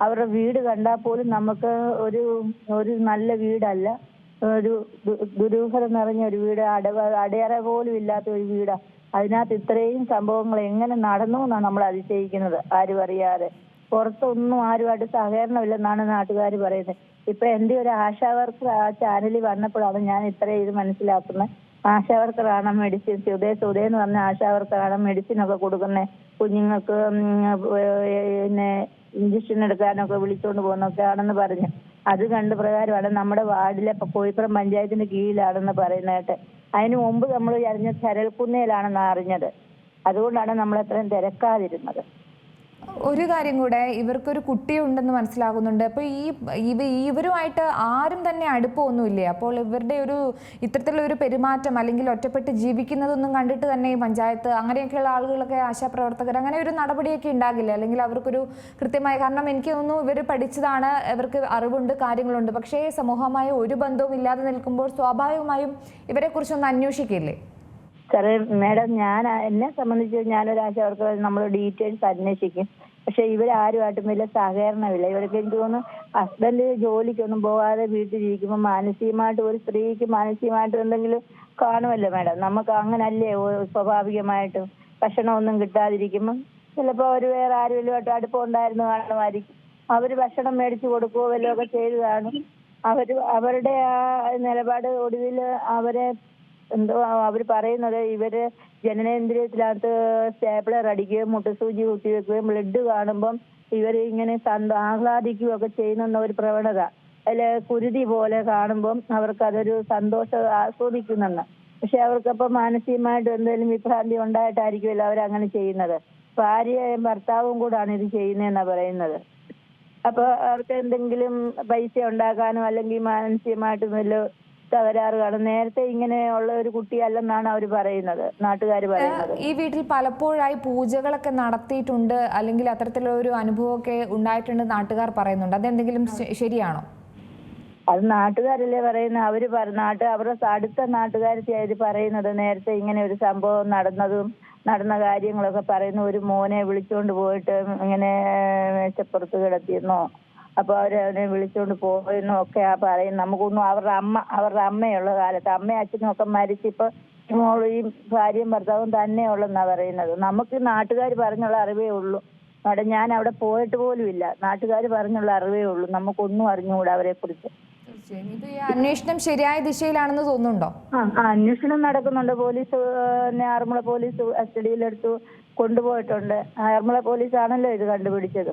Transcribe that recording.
അവരുടെ വീട് കണ്ടാൽ പോലും നമുക്ക് ഒരു ഒരു നല്ല വീടല്ല. ഒരു ദുരൂഹത നിറഞ്ഞ ഒരു വീട് അടവ അടയറ പോലും ഇല്ലാത്ത ഒരു വീടാ. അതിനകത്ത് ഇത്രയും സംഭവങ്ങൾ എങ്ങനെ നടന്നു എന്നാണ് നമ്മൾ അതിശയിക്കുന്നത് ആരും അറിയാതെ. പുറത്തൊന്നും ആരുമായിട്ട് സഹകരണമില്ലെന്നാണ് നാട്ടുകാർ പറയുന്നത്. ഇപ്പൊ എന്റെ ഒരു ആശാ വർക്കർ ആ ചാനലിൽ വന്നപ്പോഴാണ് ഞാൻ ഇത്രയും ഇത് മനസ്സിലാക്കുന്നത്. ആശാ വർക്കറാണ് മെഡിസിൻ സുദേ സുദേ എന്ന് പറഞ്ഞ ആശാ വർക്കറാണ് മെഡിസിൻ ഒക്കെ കൊടുക്കുന്നത്. കുഞ്ഞുങ്ങൾക്ക് പിന്നെ ഇഞ്ചക്ഷൻ എടുക്കാനൊക്കെ വിളിച്ചോണ്ട് പോകുന്നൊക്കെ ആണെന്ന് പറഞ്ഞു. അത് കണ്ട് പ്രകാരമാണ് നമ്മുടെ വാർഡിലെ കോഴിപ്പുറം പഞ്ചായത്തിന്റെ കീഴിലാണെന്ന് പറയുന്ന കേട്ട്. അതിന് മുമ്പ് നമ്മൾ അറിഞ്ഞ ചരൽക്കുന്നയിലാണെന്ന് അറിഞ്ഞത്. അതുകൊണ്ടാണ് നമ്മൾ അത്രയും തിരക്കാതിരുന്നത്. ഒരു കാര്യം കൂടെ ഇവർക്കൊരു കുട്ടിയുണ്ടെന്ന് മനസ്സിലാകുന്നുണ്ട്. അപ്പോൾ ഈ ഇവ ഇവരുമായിട്ട് ആരും തന്നെ അടുപ്പമൊന്നുമില്ലേ അപ്പോൾ ഇവരുടെ ഒരു ഇത്തരത്തിലുള്ള ഒരു പെരുമാറ്റം അല്ലെങ്കിൽ ഒറ്റപ്പെട്ട് ജീവിക്കുന്നതൊന്നും കണ്ടിട്ട് തന്നെ ഈ പഞ്ചായത്ത് അങ്ങനെയൊക്കെയുള്ള ആളുകളൊക്കെ ആശാപ്രവർത്തകർ അങ്ങനെ ഒരു നടപടിയൊക്കെ ഉണ്ടാകില്ല? അല്ലെങ്കിൽ അവർക്കൊരു കൃത്യമായ കാരണം എനിക്ക് തോന്നുന്നു ഇവർ പഠിച്ചതാണ് ഇവർക്ക് അറിവുണ്ട് കാര്യങ്ങളുണ്ട്. പക്ഷേ സമൂഹമായ ഒരു ബന്ധവും ഇല്ലാതെ നിൽക്കുമ്പോൾ സ്വാഭാവികമായും ഇവരെക്കുറിച്ചൊന്ന് അന്വേഷിക്കില്ലേ? സാറേ മാഡം ഞാൻ എന്നെ സംബന്ധിച്ച് ഞാനൊരു ആശാവർക്ക് നമ്മൾ ഡീറ്റെയിൽസ് അന്വേഷിക്കും. പക്ഷെ ഇവരാരുമായിട്ടും വലിയ സഹകരണമില്ല. ഇവർക്ക് എനിക്ക് തോന്നുന്നു ഹസ്ബൻഡ് ജോലിക്കൊന്നും പോകാതെ വീട്ടിലിരിക്കുമ്പോൾ മാനസികമായിട്ട് ഒരു സ്ത്രീക്ക് മാനസികമായിട്ട് എന്തെങ്കിലും കാണുമല്ലോ മാഡം നമുക്ക് അങ്ങനല്ലേ സ്വാഭാവികമായിട്ടും ഭക്ഷണമൊന്നും കിട്ടാതിരിക്കുമ്പോൾ ചിലപ്പോൾ അവർ വേറെ ആരുമല്ലുമായിട്ട് അടുപ്പം ഉണ്ടായിരുന്നു കാണുമായിരിക്കും. അവർ ഭക്ഷണം മേടിച്ചു കൊടുക്കുകയോ വല്ലതും ഒക്കെ ചെയ്തു കാണും. അവർ അവരുടെ ആ നിലപാട് ഒടുവിൽ അവരെ എന്തോ അവർ പറയുന്നത് ഇവർ ജനനേന്ദ്രിയത്തിനകത്ത് സ്റ്റേപ്ലർ അടിക്കുകയും മുട്ടസൂചി കുത്തിവെക്കുകയും ബ്ലഡ് കാണുമ്പം ഇവർ ഇങ്ങനെ ആഹ്ലാദിക്കുകയും ഒക്കെ ചെയ്യുന്ന ഒരു പ്രവണത. അല്ലെ കുരുതി പോലെ കാണുമ്പം അവർക്ക് അതൊരു സന്തോഷം ആസ്വദിക്കുന്നുണ്ട്. പക്ഷെ അവർക്കപ്പം മാനസികമായിട്ട് എന്തെങ്കിലും വിഭ്രാന്തി ഉണ്ടായിട്ടായിരിക്കുമല്ലോ അങ്ങനെ ചെയ്യുന്നത്. ഭാര്യയും ഭർത്താവും കൂടാണ് ഇത് ചെയ്യുന്നതെന്നാ പറയുന്നത്. അപ്പൊ അവർക്ക് എന്തെങ്കിലും പൈസ ഉണ്ടാക്കാനോ അല്ലെങ്കിൽ മാനസികമായിട്ട് വല്ല തകരാറ് കാണും നേരത്തെ ഇങ്ങനെയുള്ള ഒരു കുട്ടിയല്ലെന്നാണ് അവർ പറയുന്നത് നാട്ടുകാർ പറയുന്നത്. ഈ വീട്ടിൽ പലപ്പോഴായി പൂജകളൊക്കെ നടത്തിയിട്ടുണ്ട് അല്ലെങ്കിൽ അത്തരത്തിലുള്ള ഒരു അനുഭവമൊക്കെ ഉണ്ടായിട്ടുണ്ട് നാട്ടുകാർ പറയുന്നുണ്ട്. അതെന്തെങ്കിലും ശരിയാണോ? അത് നാട്ടുകാരല്ലേ പറയുന്നത്. അവർ നാട്ട് അവരുടെ അടുത്ത നാട്ടുകാരത്തെ ഇത് പറയുന്നത് നേരത്തെ ഇങ്ങനെ ഒരു സംഭവം നടന്നതും നടന്ന കാര്യങ്ങളൊക്കെ പറയുന്ന ഒരു മോനെ വിളിച്ചുകൊണ്ട് പോയിട്ട് ഇങ്ങനെ മേശപ്പുറത്ത് കിടത്തിയെന്നോ അപ്പൊ അവർ അവനെ വിളിച്ചോണ്ട് പോയെന്നോ ഒക്കെ ആ പറയും. നമുക്കൊന്നും അവരുടെ അമ്മ അവരുടെ അമ്മയുള്ള കാലത്ത് അമ്മയും അച്ഛനും ഒക്കെ മരിച്ചിപ്പോ ഈ മോളും ഭാര്യയും ഭർത്താവും തന്നെ ഉള്ളെന്നാ പറയുന്നത്. നമുക്ക് നാട്ടുകാർ പറഞ്ഞുള്ള അറിവേ ഉള്ളൂ. അവിടെ ഞാൻ അവിടെ പോയിട്ട് പോലും ഇല്ല. നാട്ടുകാർ പറഞ്ഞുള്ള അറിവേ ഉള്ളൂ. നമുക്കൊന്നും അറിഞ്ഞുകൂടാ അവരെ കുറിച്ച്. അന്വേഷണം ശരിയായ ദിശയിലാണെന്ന് തോന്നുന്നുണ്ടോ? ആ ആ, അന്വേഷണം നടക്കുന്നുണ്ട്. പോലീസ് ആറന്മുള പോലീസ് കസ്റ്റഡിയിലെടുത്തു കൊണ്ടുപോയിട്ടുണ്ട്. ആറന്മുള പോലീസ് ആണല്ലോ ഇത് കണ്ടുപിടിച്ചത്.